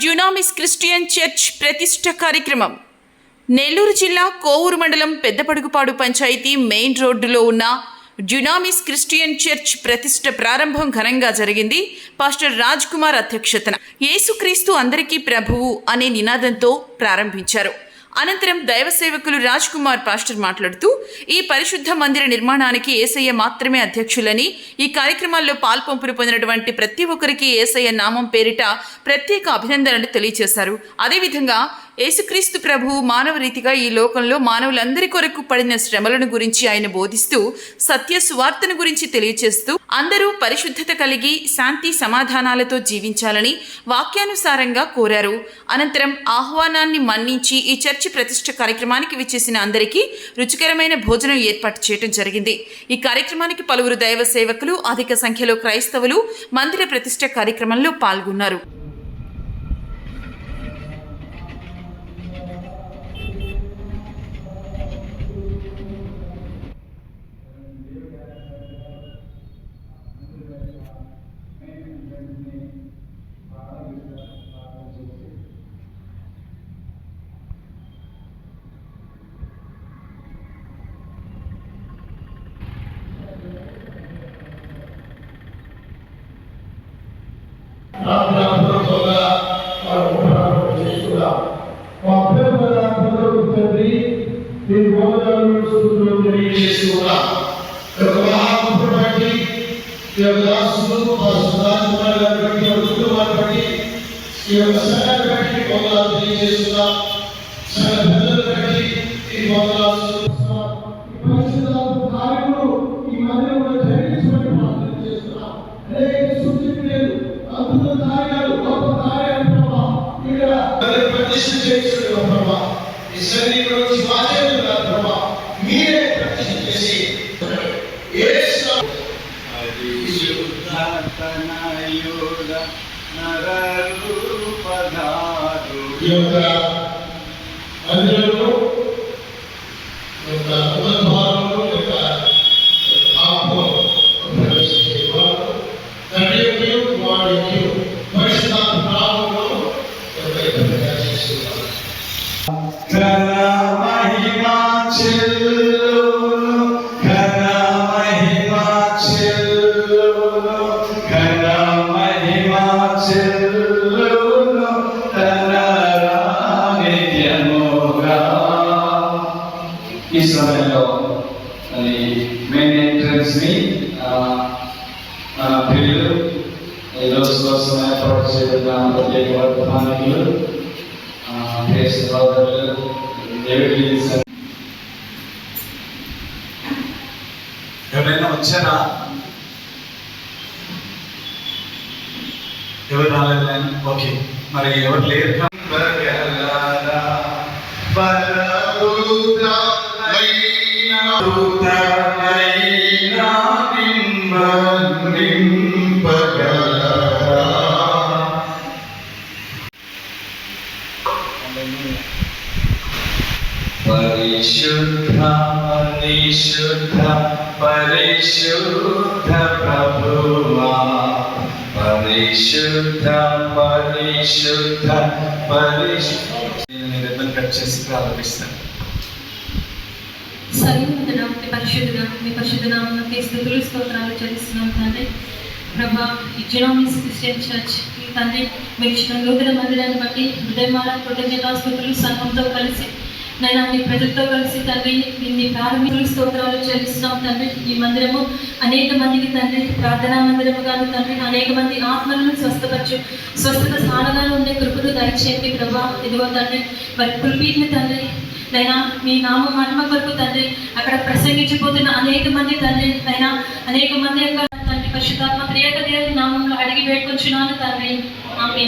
డ్యునామిస్ Christian church ప్రతిష్ట కార్యక్రమం. నెల్లూరు జిల్లా కోవూరు మండలం పెద్దపడుగుపాడు పంచాయతీ మెయిన్ రోడ్డులో ఉన్న డ్యునామిస్ క్రిస్టియన్ చర్చ్ ప్రతిష్ట ప్రారంభం ఘనంగా జరిగింది. పాస్టర్ రాజ్ కుమార్ అధ్యక్షతన. యేసుక్రీస్తు అందరికీ ప్రభువు అనే నినాదంతో ప్రారంభించారు. అనంతరం దైవ సేవకులు రాజ్ కుమార్ పాస్టర్ మాట్లాడుతూ ఈ పరిశుద్ధ మందిర నిర్మాణానికి ఏసయ్య మాత్రమే అధ్యక్షులని ఈ కార్యక్రమాల్లో పాల్పంపులు పొందినటువంటి ప్రతి ఒక్కరికి ఏసయ్య నామం పేరిట ప్రత్యేక అభినందనలు తెలియజేశారు అదేవిధంగా యేసుక్రీస్తు ప్రభువు మానవ రీతిగా ఈ లోకంలో మానవులందరి కొరకు పడిన శ్రమలను గురించి ఆయన బోధిస్తూ సత్య సువార్తను గురించి తెలియజేస్తూ అందరూ పరిశుద్ధత కలిగి శాంతి సమాధానాలతో జీవించాలని వాక్యానుసారంగా కోరారు. అనంతరం ఆహ్వానాన్ని మన్నించి ఈ చర్చ ప్రతిష్ట కార్యక్రమానికి విచ్చేసిన అందరికీ రుచికరమైన భోజనం ఏర్పాటు చేయడం జరిగింది. ఈ కార్యక్రమానికి పలువురు దైవ సేవకులు అధిక సంఖ్యలో క్రైస్తవులు మందిర ప్రతిష్ట కార్యక్రమంలో పాల్గొన్నారు. మా ప్రేమ తండ్రి మీ వందనాలు స్తుతులు తెలియజేస్తున్నాం ఈ ఈ యొక్క దాసులు మా సుధాకుమార్ బట్టి కుటుంబాన్ని బట్టి ఈ యొక్క సంఘాన్ని బట్టి సంఘ పెద్దలు బట్టి ఈ ఈ యొక్క మందిరంలో ఈ ఎంట్రన్స్ని ఆ, ప్రియులు ఈ కోసం ఏర్పాటు చేయబడిన ప్రత్యేక వర్తమానికులు సహోదరులు ఎవరైనా వచ్చారా ఎవరు రాలేదు ఓకే మరి ఎవరు లేరు కా- పరిశుద్ధ పరిశుద్ధ పరిశుద్ధ ప్రభువా. పరిశుద్ధ పరిశుద్ధ పరిశుద్ధ కట్ చేసి ప్రారంభిస్తాను సర్వోన్నతుడా, మీ మీ స్తోత్రాలు చెల్లిస్తున్నాం తండ్రి. ప్రభా క్రిస్టియన్ చర్చ్ ఈ తండ్రి మీరు ఇచ్చిన నూతన మందిరాన్ని బట్టి హృదయమాల కృతజ్ఞతాస్తుతులు సంఘంతో కలిసి నేను మీ ప్రజలతో కలిసి తండ్రి మీ ప్రారంభికులు స్తోత్రాలు చెల్లిస్తున్నాం తండ్రి. ఈ మందిరము అనేక మందికి తండ్రి. ప్రార్థనా మందిరముగాను తండ్రి అనేక మంది ఆత్మలను స్వస్థపరచు స్వస్థత స్థానంగా ఉండే కృపను దయచేయండి ప్రభా. ఇదిగో తండ్రి మరి కుల్పీని తండ్రి నైనా మీ నామ మహిమ కొరకు తండ్రి అక్కడ ప్రసంగించిపోతున్న అనేక మంది తండ్రి నైనా అనేక మంది యొక్క తండ్రి పరిశుద్ధాత్మ ప్రియక దేవుని నామంలో అడిగి వేడుకొచ్చున్నాను తండ్రి. ఆమె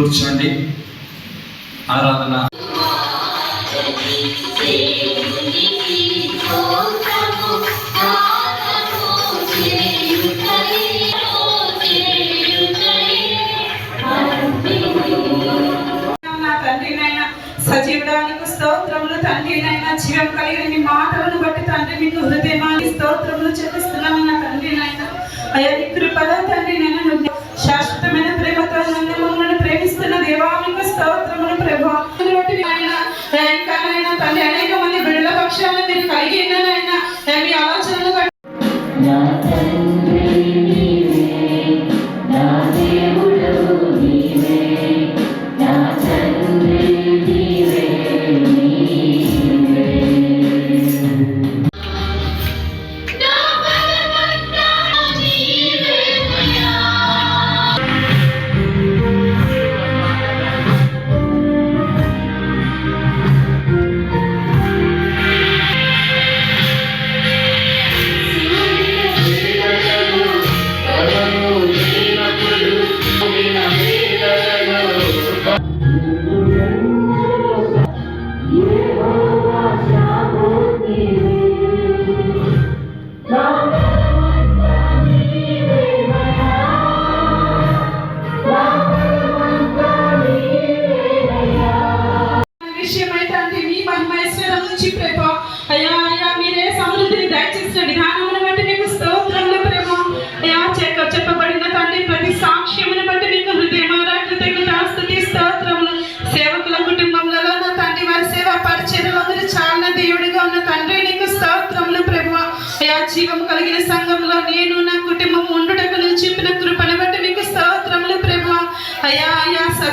కూర్చోండి ఆరాధన. నా తండ్రి నాయన సజీవుడానికి స్తోత్రములు తండ్రి నైనా జీవం కలిగిన మీ మాటలను బట్టి తండ్రి మీకు హృదయమాని స్తోత్రములు చెల్లిస్తున్నాను నా తండ్రి నాయన అయ్యా నీ కృపలో తండ్రి నైనా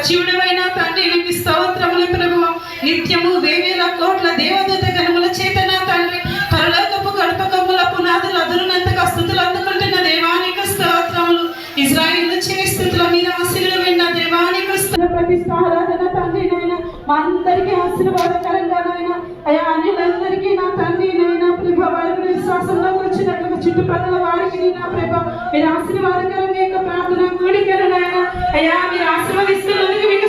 సజీవుడమైన తండ్రి నీకు స్తోత్రములు ప్రభు నిత్యము వేవేల కోట్ల దేవదూత గణముల చేతన తండ్రి పరలోకపు గడపకముల పునాదులు అదురునంతగా స్థుతులు అందుకుంటున్న దేవానికి స్తోత్రములు. ఇజ్రాయిల్ చేయి స్థుతుల మీద ఆశీలు విన్న దేవానికి స్తోత్ర ఆరాధన తండ్రి నాయన మా అందరికీ ఆశీర్వాదకరంగా నాయన. అయా అన్యులందరికీ నా తండ్రి నాయన ప్రభ వారి విశ్వాసంలో వచ్చినట్లుగా చుట్టుపక్కల వారికి నా ప్రభ మీరు ఆశీర్వాదకరంగా యొక్క ప్రార్థన కూడికను నాయన. అయ్యా మీరు ఆశీర్వదిస్తున్నందుకు మీకు